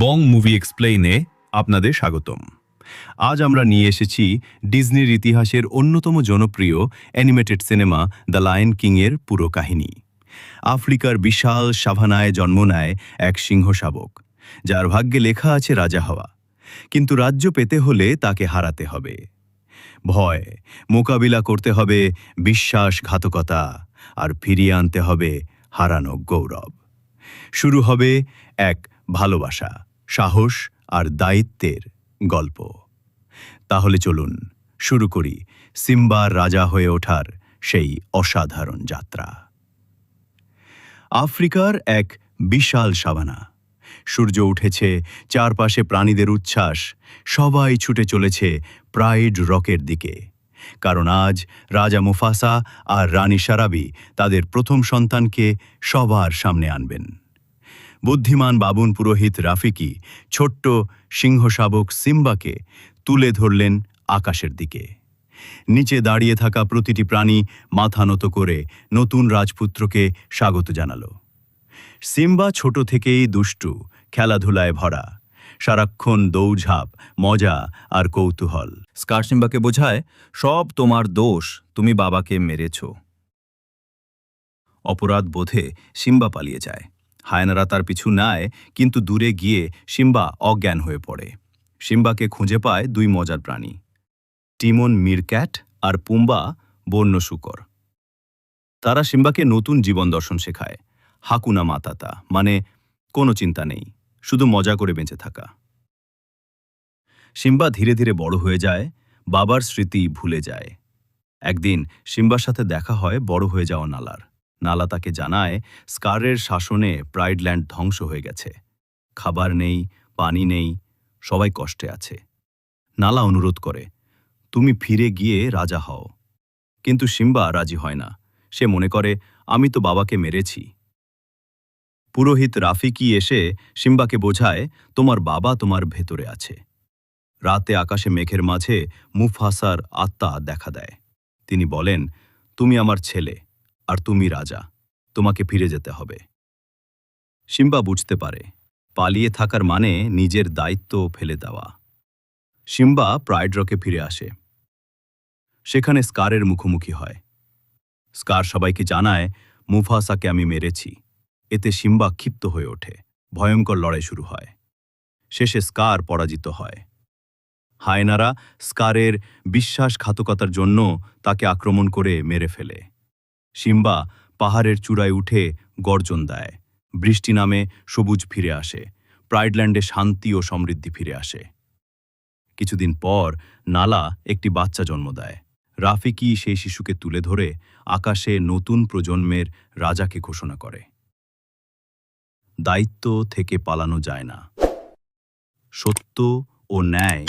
বং movie এক্সপ্লেইনে আপনাদের স্বাগতম। আজ আমরা নিয়ে এসেছি ডিজনির ইতিহাসের অন্যতম জনপ্রিয় অ্যানিমেটেড সিনেমা দ্য লায়ন কিংয়ের পুরো কাহিনী। আফ্রিকার বিশাল সাভানায় জন্ম নেয় এক সিংহ শাবক, যার ভাগ্যে লেখা আছে রাজা হওয়া। কিন্তু রাজ্য পেতে হলে তাকে হারাতে হবে। ভয়, মোকাবিলা করতে হবে বিশ্বাসঘাতকতা, আর ফিরিয়ে আনতে হবে হারানো গৌরব। শুরু হবে এক ভালোবাসা সাহস আর দায়িত্বের গল্প। তাহলে চলুন শুরু করি সিম্বার রাজা হয়ে ওঠার সেই অসাধারণ যাত্রা। আফ্রিকার এক বিশাল সাবানা। সূর্য উঠেছে, চারপাশে প্রাণীদের উচ্ছ্বাস, সবাই ছুটে চলেছে প্রাইড রকের দিকে। কারণ আজ রাজা মুফাসা আর রানী সারাবি তাদের প্রথম সন্তানকে সবার সামনে আনবেন। বুদ্ধিমান বাবুন পুরোহিত রাফিকি ছোট্ট সিংহশাবক সিম্বাকে তুলে ধরলেন আকাশের দিকে। নিচে দাঁড়িয়ে থাকা প্রতিটি প্রাণী মাথা নত করে নতুন রাজপুত্রকে স্বাগত জানাল। সিম্বা ছোট থেকেই দুষ্টু, খেলাধুলায় ভরা। সারাক্ষণ দৌড়ঝাঁপ মজা আর কৌতূহল। স্কার সিম্বাকে বোঝায়, সব তোমার দোষ, তুমি বাবাকে মেরেছ। অপরাধ বোধে সিম্বা পালিয়ে যায়। হায়নারা তার পিছু নেয়, কিন্তু দূরে গিয়ে সিম্বা অজ্ঞান হয়ে পড়ে। সিম্বাকে খুঁজে পায় দুই মজার প্রাণী, টিমন মিরক্যাট আর পুম্বা বন্য শুকর তারা সিম্বাকে নতুন জীবন দর্শন শেখায়, হাকুনা মাতাতা মানে কোনো চিন্তা নেই, শুধু মজা করে বেঁচে থাকা। সিম্বা ধীরে ধীরে বড় হয়ে যায়, বাবার স্মৃতি ভুলে যায়। একদিন সিম্বার সাথে দেখা হয় বড় হয়ে যাওয়া নালার। নালা তাকে জানায়, স্কারের শাসনে প্রাইডল্যান্ড ধ্বংস হয়ে গেছে। খাবার নেই, পানি নেই, সবাই কষ্টে আছে। নালা অনুরোধ করে, তুমি ফিরে গিয়ে রাজা হও। কিন্তু সিম্বা রাজি হয় না। সে মনে করে, আমি তো বাবাকে মেরেছি। পুরোহিত রাফিকি এসে সিম্বাকে বোঝায়, তোমার বাবা তোমার ভেতরে আছে। রাতে আকাশে মেঘের মাঝে মুফাসার আত্মা দেখা দেয়। তিনি বলেন, তুমি আমার ছেলে। আর তুমি রাজা, তোমাকে ফিরে যেতে হবে। সিম্বা বুঝতে পারে, পালিয়ে থাকার মানে নিজের দায়িত্ব ফেলে দেওয়া। সিম্বা প্রাইড রকে ফিরে আসে। সেখানে স্কারের মুখোমুখি হয়। স্কার সবাইকে জানায়, মুফাসাকে আমি মেরেছি। এতে সিম্বা ক্ষিপ্ত হয়ে ওঠে, ভয়ঙ্কর লড়াই শুরু হয়। শেষে স্কার পরাজিত হয়। হায়নারা স্কারের বিশ্বাসঘাতকতার জন্য তাকে আক্রমণ করে মেরে ফেলে। সিম্বা পাহাড়ের চূড়ায় উঠে গর্জন দেয়। বৃষ্টি নামে সবুজ ফিরে আসে। প্রাইডল্যান্ডে শান্তি ও সমৃদ্ধি ফিরে আসে। কিছুদিন পর নালা একটি বাচ্চা জন্ম দেয়। রাফিকি সেই শিশুকে তুলে ধরে আকাশে নতুন প্রজন্মের রাজাকে ঘোষণা করে? দায়িত্ব থেকে পালানো যায় না। সত্য ও ন্যায়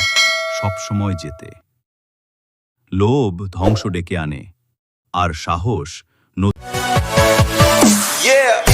সবসময় যেতে লোভ ধ্বংস ডেকে আনে, আর সাহস Yeah!